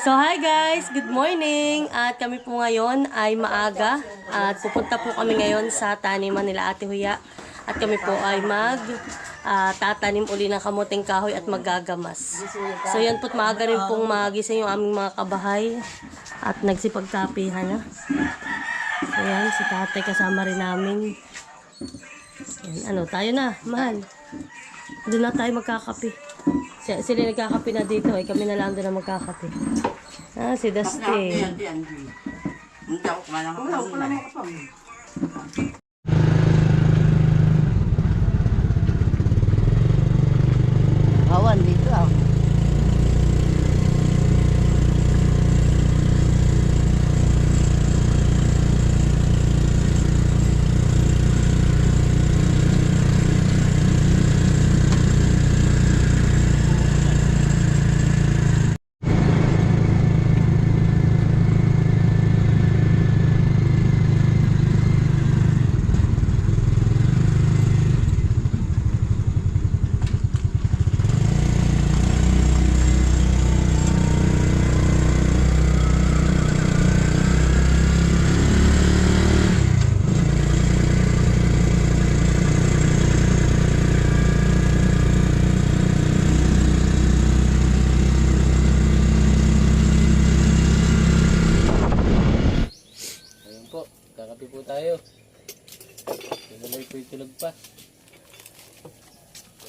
So hi guys, good morning. At kami po ngayon ay maaga at pupunta po kami ngayon sa taniman nila Ate Huya. At kami po ay mag ah, tatanim uli ng kamuting kahoy at maggagamas. So yan po't maaga rin pong magising yung aming mga kabahay at nagsipagkapihan na. So yan, si tatay kasama rin namin. Yan, ano, tayo na, mahal. Doon na tayo magkakape. Si- Sila nagkakape na dito, eh kami na lang doon na magkakape. Ah, si Dusty. Hindi, hindi. Hindi ako kumalang ako kanina. Awan dito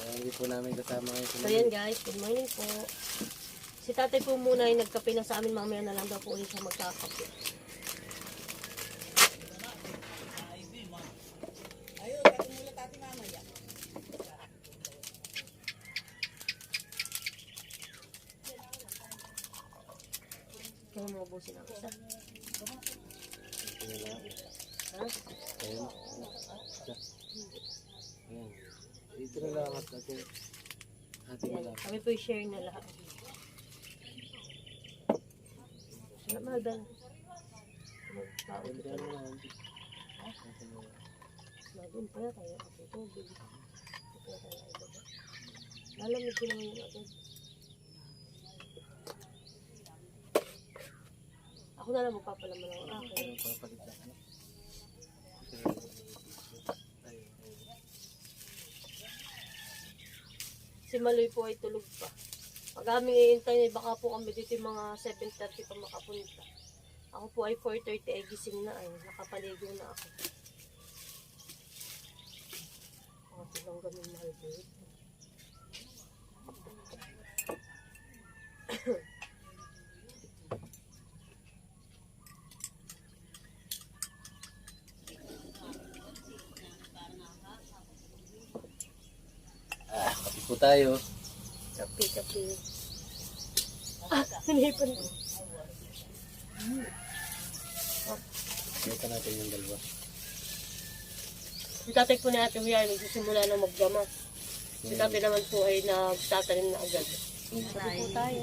Kaya hindi po namin kasama ngayon So yan guys, good morning po. Si tatay po muna ay nagkape na sa amin, mamaya na lang daw po ulit siya magkakape. Kaya mo ubusin ang isa. Ha? Ayun. Isa. Ayan. Dito na lang at atin. Atin na Yan. lang. Kami po i-share na lahat. Ba? Ayun, dyan na. Lagun pa tayo ako tubig. Lalamig ko naman yung agad. Ako na lang magpapalaman ng akin. Ayun, papalit na. Si Maloy po ay tulog pa. Pag aming iintay, baka po kami dito yung mga 7.30 pa makapunta. Ako po ay 4.30 ay gising na ay nakapaligo na ako. Ako silang ganun mahal dito. Tayo. Kapi, kapi. Ah, hinipan ko. Ito natin yung dalawa. Si tatay po ni Ate Huya ay nagsisimula na maggama. Si tatay naman po ay nagtatanim na agad. Sabi po tayo.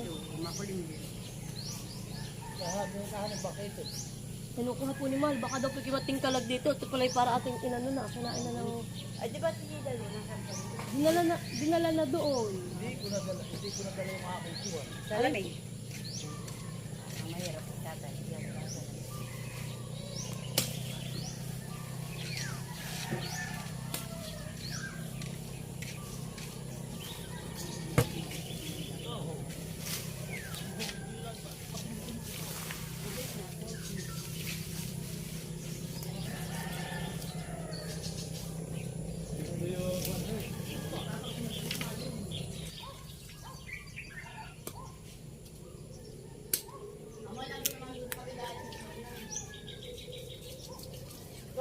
Kinukuha po ni Mal, baka daw po kimating kalag dito. Ito pala ay para ating inano na, kinain na ng... Ay, di ba tinidalo na Dinala na, dinala na doon. Hindi ko nadala, hindi ko nadala yung aking kuha. Salamay. Mahirap ang tatay. Yan, tatay. Marami ka natin kalag doon. At sabi mo lang yung sisi kalag dito.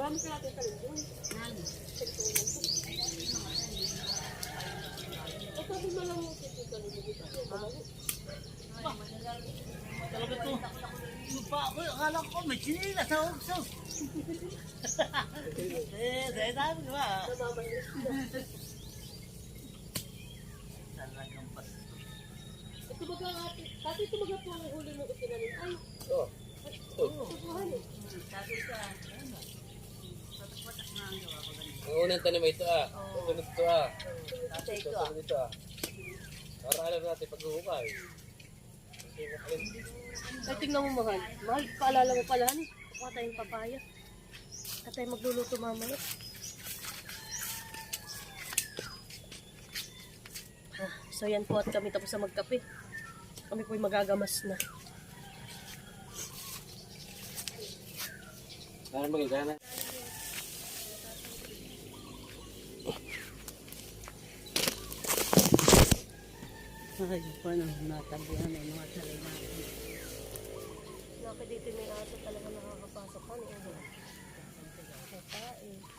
Talaga to. Yung pa ako, akala ko may chinila sa ukso. eh, dahil ko ba? Talagang pas. Ito baga kasi ito baga po ang huli ng itinanim. Ay, Oh. susuhan eh. Sabi ka, ano? Patak-patak na ang gawa ko ganito. Ang unang tanim ay ito ah. Susunod ito ah. Tatay ko ah. Susunod ito ah. Para alam natin alin, Ay, tingnan mo mahal. Mahal, paalala mo pala, ano? Kuha tayong papaya. At tayo magluluto mamaya. Ah, so yan po at kami tapos na magkape. Kami po'y magagamas na. Kaya magigana. Ay, paano natabihan ng mga talay natin. Naka dito may aso talaga nakakapasok ka. Ano? Kakain.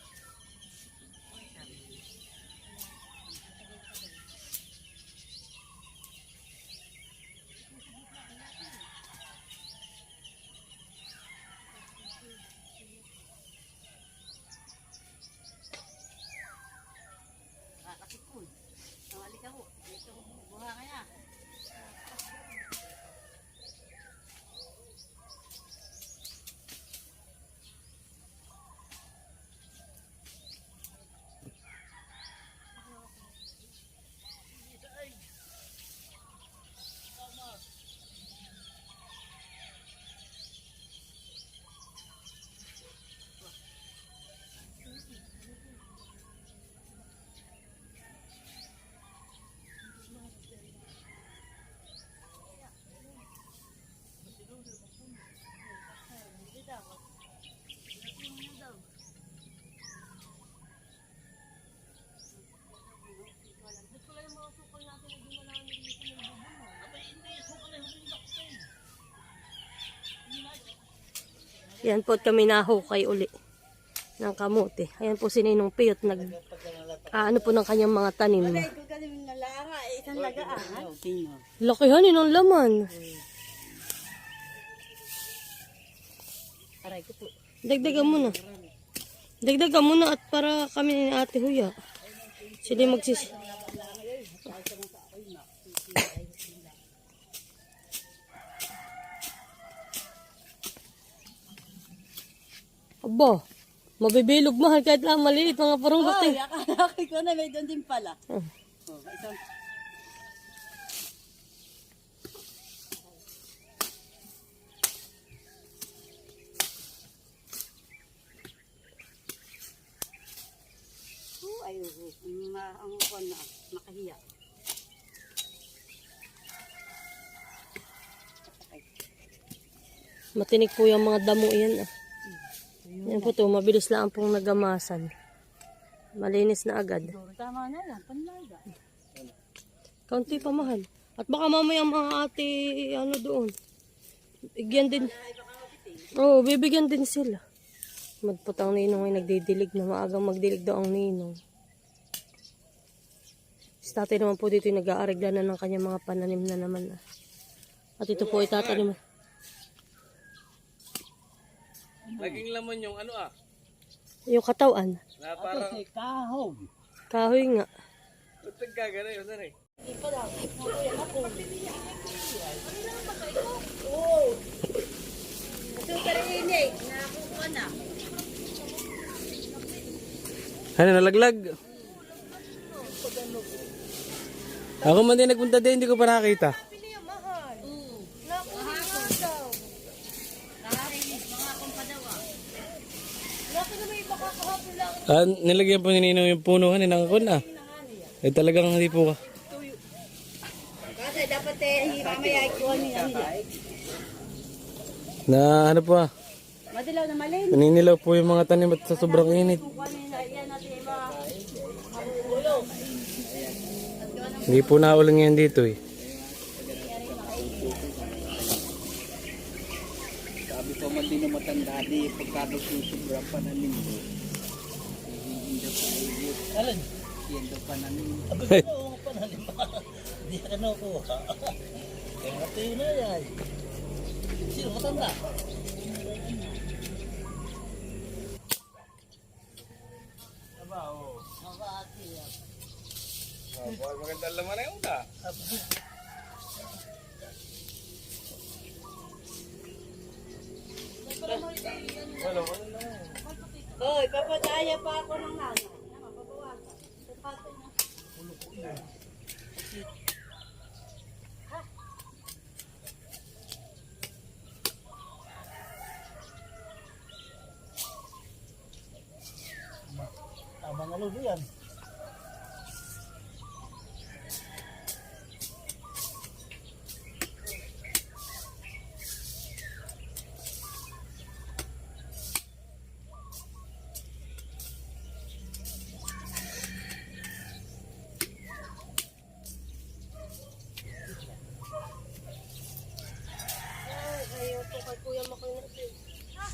Yan po at kami nahukay uli ng kamote. Ayan po si Ninong Piyot nag ah, ano po ng kanyang mga tanim. Ito galing na langa, isang lagaan. Tingnan. Lakihan ng laman. Aray ko po. Dagdagan mo na. Dagdagan mo na at para kami ni Ate Huya. Sila magsis... Aba, mabibilog mahal kahit lang maliit mga parunggot Ay, eh. akala ko na may doon din pala. Oh. Oh, isang Oh, ay, oh, ma- ang kon na, makahiya. Matinik po yung mga damo yan. Ah. Yan po to, mabilis lang pong nagamasan. Malinis na agad. Tama na lang, panlaga. Kaunti pa mahal. At baka mamaya mga ate, ano doon. Bigyan din. Oo, oh, bibigyan din sila. Magputang ninong ay nagdidilig na maagang magdilig daw ang ninong. Si tatay naman po dito yung nag-aaregla na ng kanyang mga pananim na naman. ah. At ito po ay tatanim. Naging laman yung ano ah. Yung katawan. Na parang, Ay, kahog. Kahoy nga. ba't nagkagana yun? Ano eh? Ano, nalaglag? Ako man din nagpunta din, hindi ko pa nakakita. Ah, nilagyan po ni Ninong yung punuhan, inangkon ah. Eh talagang hindi po ka. ate, mamaya ikuha niya. Na ano pa? Madilaw na malin. Naninilaw po yung mga tanim at sa sobrang init. Hindi po naulan yan dito eh. Sabi ko man din na matanda di pagka nagsusubra pa na linggo. Hindi daw pa ayot. Alam? Yan daw pa na linggo. Magandang laman na yung uda. Hoy, papadaya pa ako ng nanay. Abang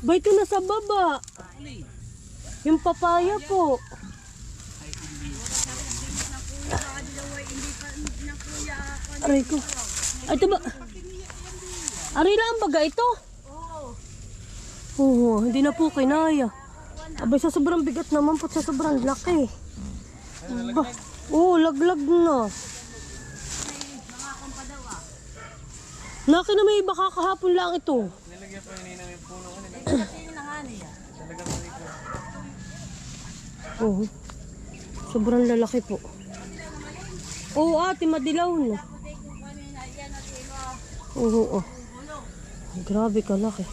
Ba, ito na sa baba. Yung papaya po. Aray ko. Ay, ito ba? Aray lang baga ito? Oo. hindi na po kinaya. Abay, sa sobrang bigat naman po, sa sobrang laki. Ba, oo, laglag na. Naki na may iba kakahapon lang ito. Oo. Sobrang lalaki po. Oo, ate, madilaw na. Oo, oo. Grabe kalaki.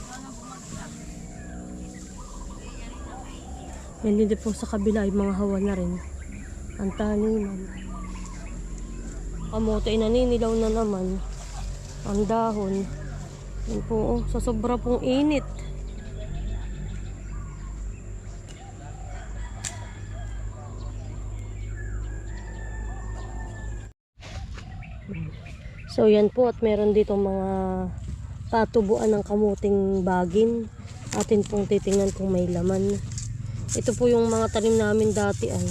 Yan din po sa kabila, yung mga hawa na rin. Ang taniman. Kamote, naninilaw na naman. Ang dahon. Yan po, oh, sa sobra pong init. So yan po at meron dito mga patubuan ng kamuting bagin. Atin pong titingnan kung may laman. Ito po yung mga tanim namin dati ay.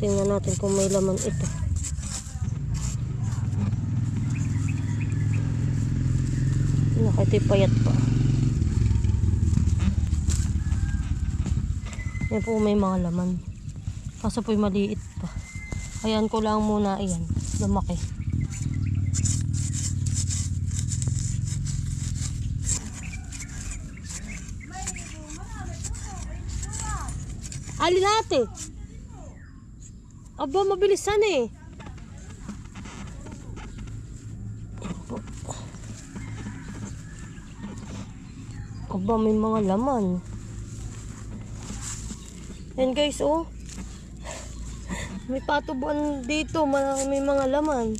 Tingnan natin kung may laman ito. Nakatipayat pa. Yan po may mga laman. Kaso po maliit pa. Ayan ko lang muna iyan. Lumaki. Alin natin? Aba, mabilisan eh. Aba, may mga laman. Yan guys, oh. May patubuan dito, ma- may mga laman.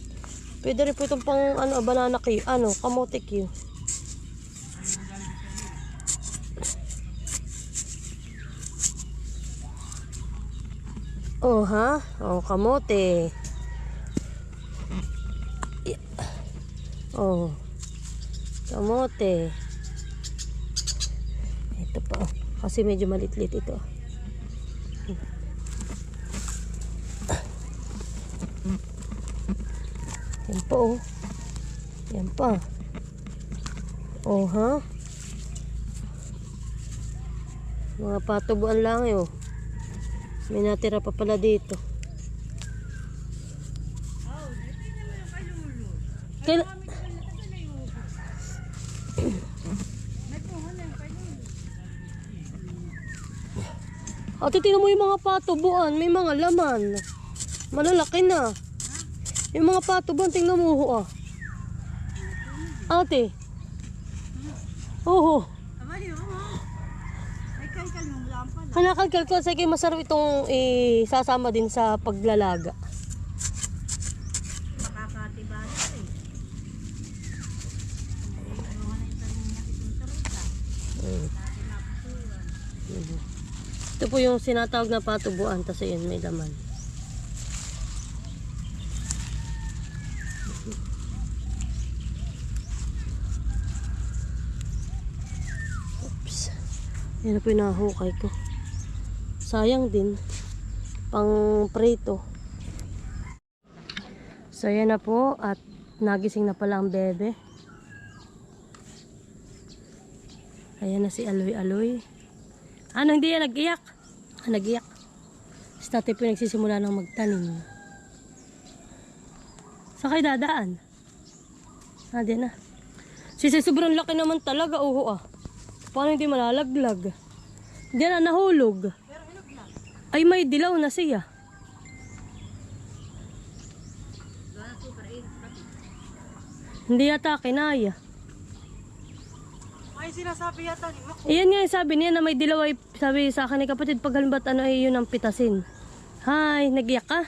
Pwede rin po itong pang ano, banana Q, ano, kamote Q. Oh, ha? Oh, kamote. Oh. Kamote. Ito pa. Kasi medyo malit-lit ito. Yan po, oh. Yan pa. Oh, ha? Mga patubuan lang, eh, oh. May natira pa pala dito. Kail Ate, tingnan mo yung mga patubuan. May mga laman. Malalaki na. Yung mga patubuan, tingnan mo. Oh. Ate. Oo. Kanakalkal ko sa kay masarap itong eh, sasama din sa paglalaga. Makakatibasa. Eh. Ito po yung sinatawag na patubuan kasi yun may laman. Oops. Yan na po yung nahukay ko. Sayang din. Pang prito. So yan na po at nagising na pala ang bebe. Ayan na si Aloy Aloy. Ano hindi yan nag-iyak? Ah, nag-iyak. Si tatay po nagsisimula ng magtanim. Saan kayo dadaan? Ah, di na. Sisi, sobrang laki naman talaga. Oo ah. Paano hindi malalaglag? Diyan na, nahulog. Ay, may dilaw na siya. Hindi yata kinaya. Ay, sinasabi yata ni Mak. Iyan nga yung sabi niya na may dilaw ay sabi sa akin ni kapatid pag halimbawa ano ay yun ang pitasin. Hi, nagiyak ka?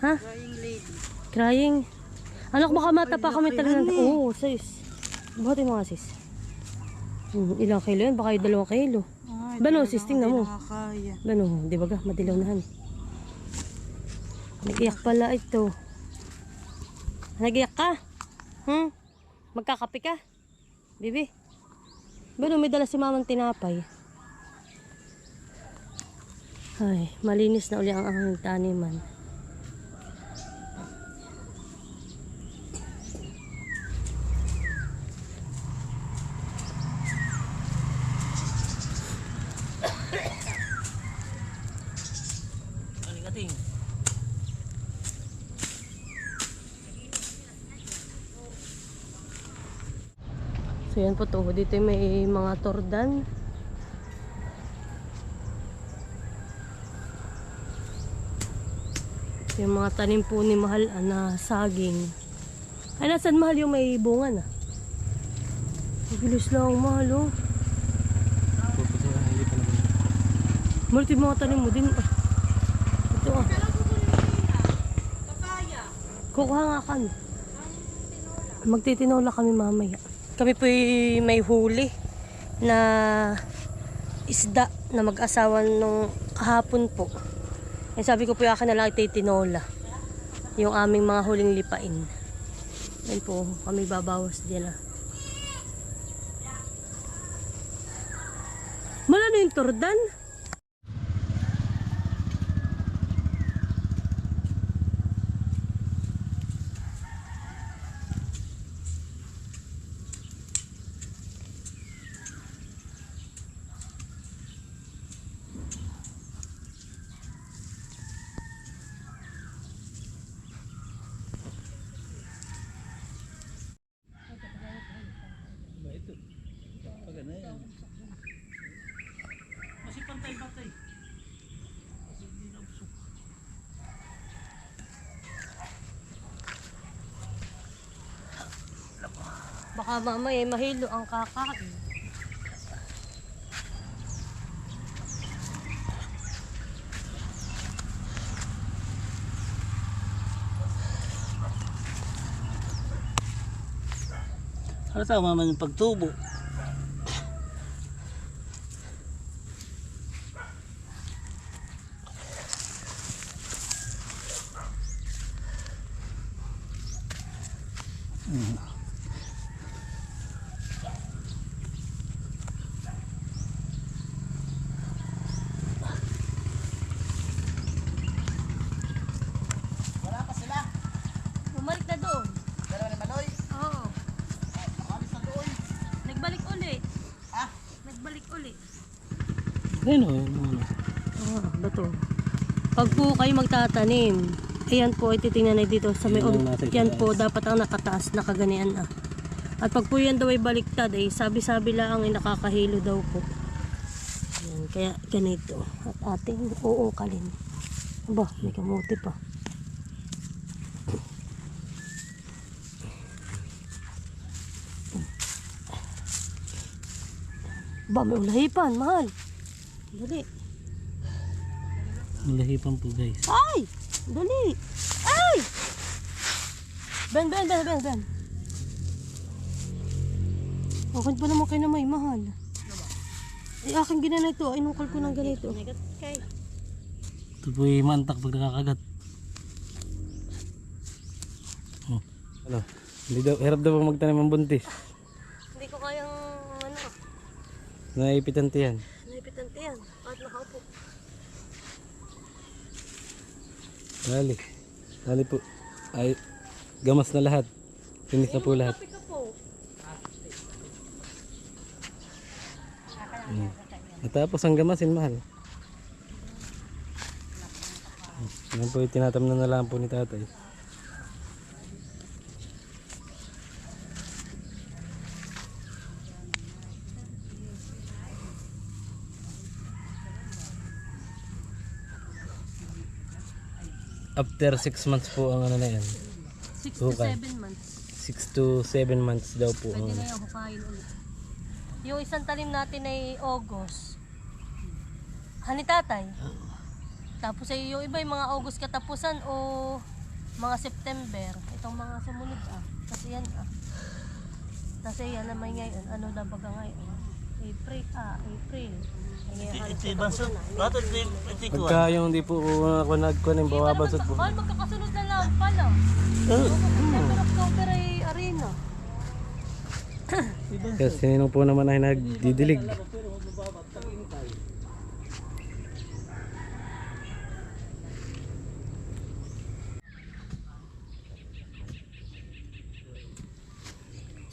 Ha? Crying lady. Crying. Anak, baka mata pa kami talaga. Oo, sis. Buhatin mo nga, sis. Hmm, ilang kilo yan? Baka yung dalawang kilo. Ay, Bano, sis, tingnan mo. Bano, di ba ga? Madilaw na han. Nagiyak pala ito. Nagiyak ka? Hmm? Magkakape ka? Bibi? Bano, may dala si mamang tinapay. Ay, malinis na uli ang aming taniman. Po to. Dito may mga tordan. Yung mga tanim po ni Mahal ah, na saging. Ay, nasan Mahal yung may bunga na? Bilis lang Mahal oh. Multi mga tanim mo din. Ah. Ito ah. Kukuha nga kami. Magtitinola kami mamaya. Kami po may huli na isda na mag-asawa nung kahapon po. Eh, sabi ko po yung akin na lang ititinola. Yung aming mga huling lipain. Yan po, kami babawas din ah. Malano yung tordan? Baka mamaya mahilo ang kakain. Ano tama man yung pagtubo? Wala pa sila. Bumalik na doon. Dalawa ni Maloy. Oo. Alis na doon. Nagbalik uli. Ah? Nagbalik uli. Ayun o, ano. Ah, bato. Pag po kayo magtatanim, ayan po, ititingnan na dito sa may Yan yan po, dapat ang nakataas, nakaganian ah. At pag po yan daw ay baliktad, ay sabi-sabi lang ay nakakahilo daw po. Yan, kaya ganito. At ating uungkalin. Aba, may kamuti pa. Ba, may ulahipan, mahal. Dali. Malahipan po guys. Ay! Dali! Ay! Ben, ben, ben, ben, ben. Okay pa naman kayo na may mahal. Eh, aking ginanito. Inungkol ko ng ganito. Ito po yung mantak pag nakakagat. Oh. Ano? Hindi daw, hirap daw po magtanim ng buntis. Hindi ko kayang, ano, Naipitan tiyan. naipitan tiyan. At nakaupo. Dali. Dali po. Ay, gamas na lahat. Finish na po lahat. Kapi ka po. Mm. Natapos ang gamasin, mahal. Yan po tinatamnan na lang po ni tatay. After 6 months po ang ano na yan. 6 to Okay. 7 months. 6 to 7 months daw po ang Pwede ano. na yung hukayin ulit. Yung isang talim natin ay August. Hani tatay? Tapos ay yung iba yung mga August katapusan o mga September. Itong mga sumunod ah. Kasi yan ah. Kasi yan naman ngayon. Ano na baga ngayon? April ah, April. Ay, ngayon, halos katapusan na. Pagka yung hindi po ako nagkuhan yung bawabansot po. Mahal, magkakasunod na lang pala. September, October ay arena. Kasi sino po naman ay nagdidilig.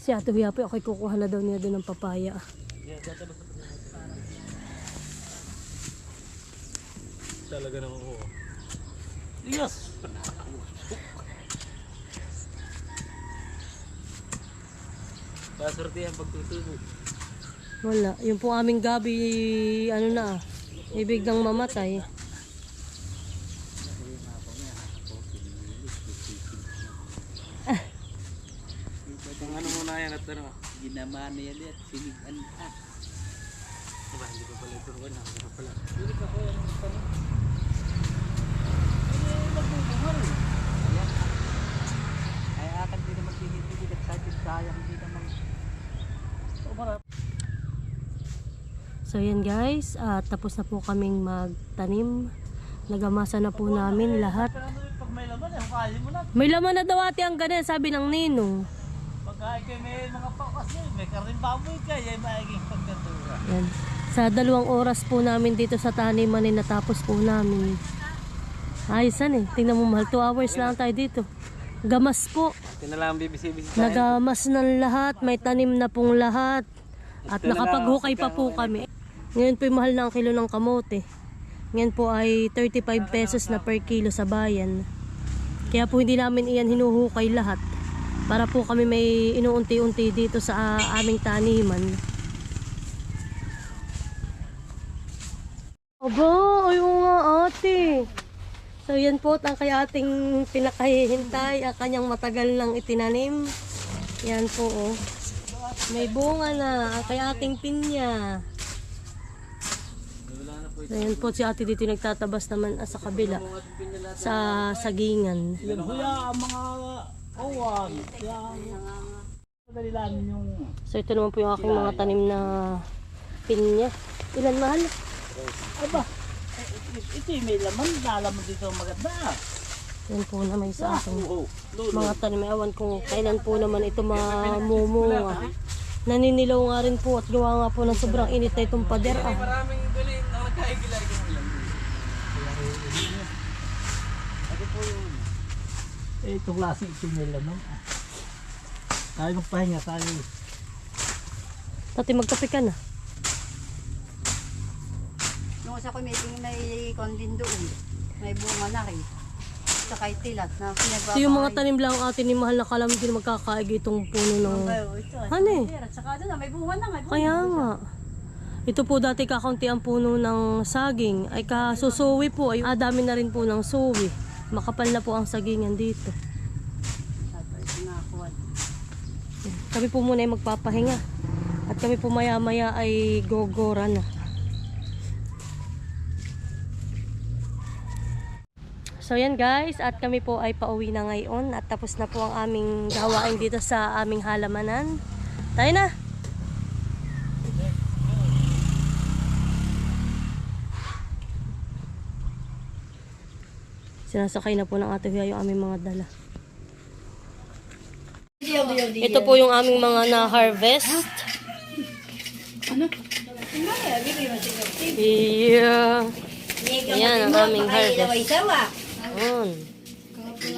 Si Ate Huya po, ako'y kukuha na daw niya doon ng papaya. Talaga naman po. Yes! Paswerte yan pagtutubo. Wala. Yung po aming gabi, ano na, ibig nang mamatay. Kung ano muna yan at ano. Ginaman na yan at sinigan ah. Hindi ko pala ito ko na. Hindi ko pala. Ay akan din naman tinitipid at sakit sayang din naman. So yan guys, at tapos na po kaming magtanim. Nagamasa na po namin lahat. Pag may laman, eh, mo na. May laman na daw ate ang ganyan, sabi ng ninong. Pag kayo may mga pakas yun, may karin baboy ka, yan magiging pagkatura. Yan. Sa dalawang oras po namin dito sa taniman ay natapos po namin. Ayosan eh. Tingnan mo mahal, 2 hours lang tayo dito. Gamas po. Ito na lang bibisi-bisi tayo. Nagamas ng lahat, may tanim na pong lahat. At nakapaghukay pa po kami. Ngayon po yung mahal na ang kilo ng kamote. Ngayon po ay 35 pesos na per kilo sa bayan. Kaya po hindi namin iyan hinuhukay lahat. Para po kami may inuunti-unti dito sa ah, aming taniman. Aba, ayaw nga ate. So yan po ang kaya ating pinakahihintay, ang kanyang matagal nang itinanim. Yan po oh. May bunga na, ang kaya ating pinya. So yan po si ate dito nagtatabas naman ah, sa kabila. Sa sagingan. Yan huya ang mga lang yung So ito naman po yung aking mga tanim na pinya. Ilan mahal? Aba, eh, ito yung may laman, lalaman dito ang maganda. Yan po na may sa aking Oo, mga tanim. Ewan kung kailan po naman ito mamumunga. Naninilaw nga rin po at gawa nga po ng sobrang init na itong pader. Ah. Maraming galing na nagkaigilag yung ulan. eh, itong klase ito may laman. Tayo magpahinga tayo. Tati magkape ka na. Nung sa committee may kondin doon. May bunga na rin. Sa kay tilat na pinagbabahay. So yung mga tanim lang atin ni Mahal na kalam din magkakaig itong puno ng... Ano eh? At saka doon na, may bunga na. May bunga. Kaya nga. Ito po dati kakaunti ang puno ng saging. Ay kasusuwi po. Ay ah, dami na rin po ng suwi. Makapal na po ang sagingan dito. Kami po muna ay magpapahinga. At kami po maya maya ay gogora na. So yan guys, at kami po ay pauwi na ngayon at tapos na po ang aming gawain dito sa aming halamanan. Tayo na! Sinasakay na po ng ate Huya yung aming mga dala. Ito po yung aming mga na-harvest. Ano? Yeah. Ayan ang aming harvest. Yan.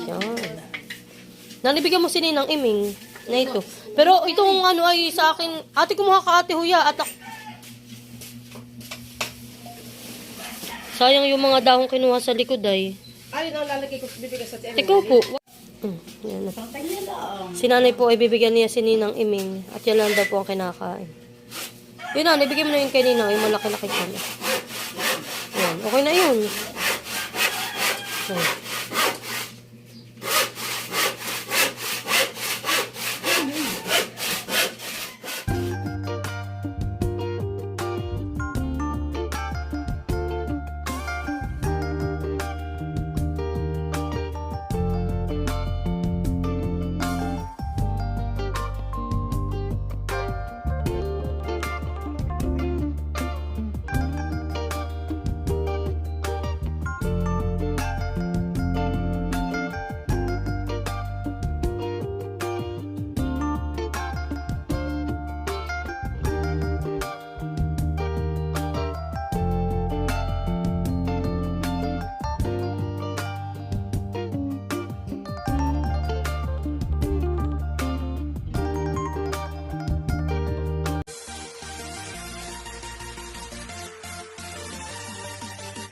Yan. Nanibigyan mo si Ninang Iming na ito. Pero itong ano ay sa akin, ate kumuha ka ate Huya at ak- Sayang yung mga dahong kinuha sa likod ay. Ay, no, lalagay ko bibigay sa tiyan. Ikaw po. Mm, yan na. Si nanay po ay bibigyan niya si Ninang Iming at yan lang daw po ang kinakain. Yun na, nabigyan mo na yun kay Ninang, yung malaki-laki ka na. Yan, okay na yun. Yan.